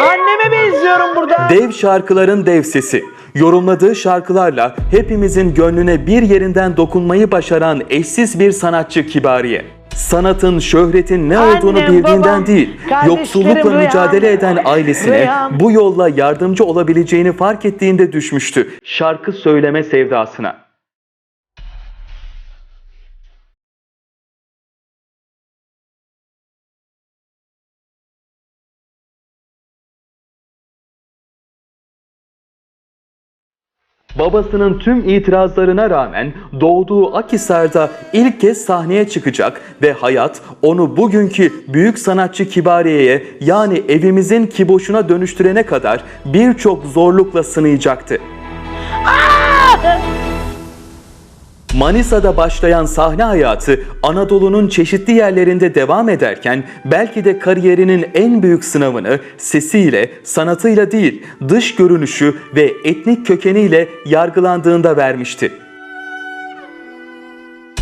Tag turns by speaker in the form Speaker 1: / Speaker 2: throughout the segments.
Speaker 1: Anneme benziyorum burada.
Speaker 2: Dev şarkıların dev sesi. Yorumladığı şarkılarla hepimizin gönlüne bir yerinden dokunmayı başaran eşsiz bir sanatçı Kibariye. Sanatın, şöhretin ne
Speaker 1: Annem,
Speaker 2: olduğunu bildiğinden
Speaker 1: babam,
Speaker 2: değil, yoksullukla
Speaker 1: Reyhan,
Speaker 2: mücadele eden ailesine
Speaker 1: Reyhan.
Speaker 2: bu yolla yardımcı olabileceğini fark ettiğinde düşmüştü şarkı söyleme sevdasına. Babasının tüm itirazlarına rağmen doğduğu Akhisar'da ilk kez sahneye çıkacak ve hayat onu bugünkü büyük sanatçı Kibariye'ye yani evimizin kiboşuna dönüştürene kadar birçok zorlukla sınayacaktı. Manisa'da başlayan sahne hayatı Anadolu'nun çeşitli yerlerinde devam ederken belki de kariyerinin en büyük sınavını sesiyle, sanatıyla değil, dış görünüşü ve etnik kökeniyle yargılandığında vermişti.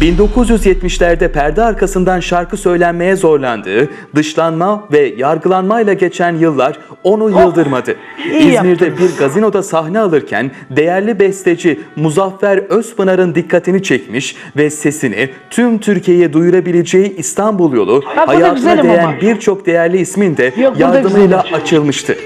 Speaker 2: 1970'lerde perde arkasından şarkı söylenmeye zorlandığı, dışlanma ve yargılanmayla geçen yıllar onu yıldırmadı.
Speaker 1: iyi
Speaker 2: İzmir'de
Speaker 1: yaptınız.
Speaker 2: bir gazinoda sahne alırken değerli besteci Muzaffer Özpınar'ın dikkatini çekmiş ve sesini tüm Türkiye'ye duyurabileceği İstanbul yolu
Speaker 1: burada
Speaker 2: hayatına değen birçok değerli ismin de
Speaker 1: Yok,
Speaker 2: yardımıyla açılmıştı.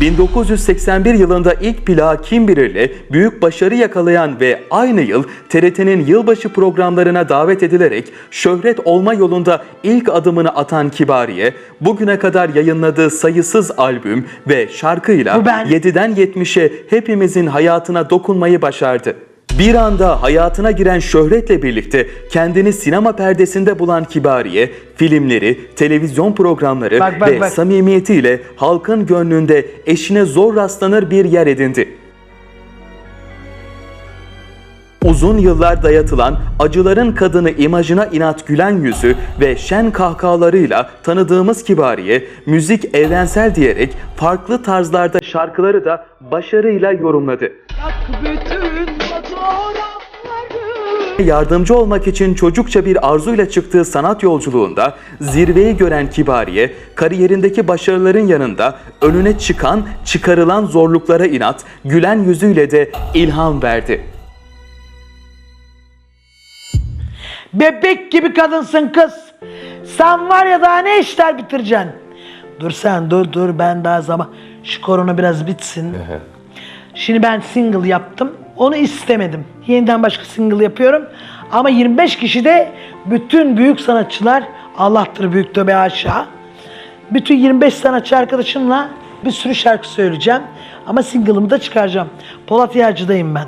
Speaker 2: 1981 yılında ilk plağı Kim Bilir'le büyük başarı yakalayan ve aynı yıl TRT'nin yılbaşı programlarına davet edilerek şöhret olma yolunda ilk adımını atan Kibariye, bugüne kadar yayınladığı sayısız albüm ve şarkıyla
Speaker 1: Bu ben.
Speaker 2: 7'den 70'e hepimizin hayatına dokunmayı başardı. Bir anda hayatına giren şöhretle birlikte kendini sinema perdesinde bulan Kibariye, filmleri, televizyon programları
Speaker 1: Bak, bak,
Speaker 2: ve
Speaker 1: bak.
Speaker 2: samimiyetiyle halkın gönlünde eşine zor rastlanır bir yer edindi. Uzun yıllar dayatılan acıların kadını imajına inat gülen yüzü ve şen kahkahalarıyla tanıdığımız Kibariye, müzik evrensel diyerek farklı tarzlarda şarkıları da başarıyla yorumladı.
Speaker 1: Bütün fotoğrafları.
Speaker 2: Yardımcı olmak için çocukça bir arzuyla çıktığı sanat yolculuğunda zirveyi gören Kibariye, kariyerindeki başarıların yanında önüne çıkan, çıkarılan zorluklara inat, gülen yüzüyle de ilham verdi.
Speaker 1: Bebek gibi kadınsın kız. Sen var ya daha ne işler bitireceksin? Dur sen dur dur ben daha zaman şu korona biraz bitsin. Şimdi ben single yaptım. Onu istemedim. Yeniden başka single yapıyorum. Ama 25 kişi de bütün büyük sanatçılar Allah'tır büyük töbe aşağı. Bütün 25 sanatçı arkadaşımla bir sürü şarkı söyleyeceğim. Ama single'ımı da çıkaracağım. Polat Yağcı'dayım ben.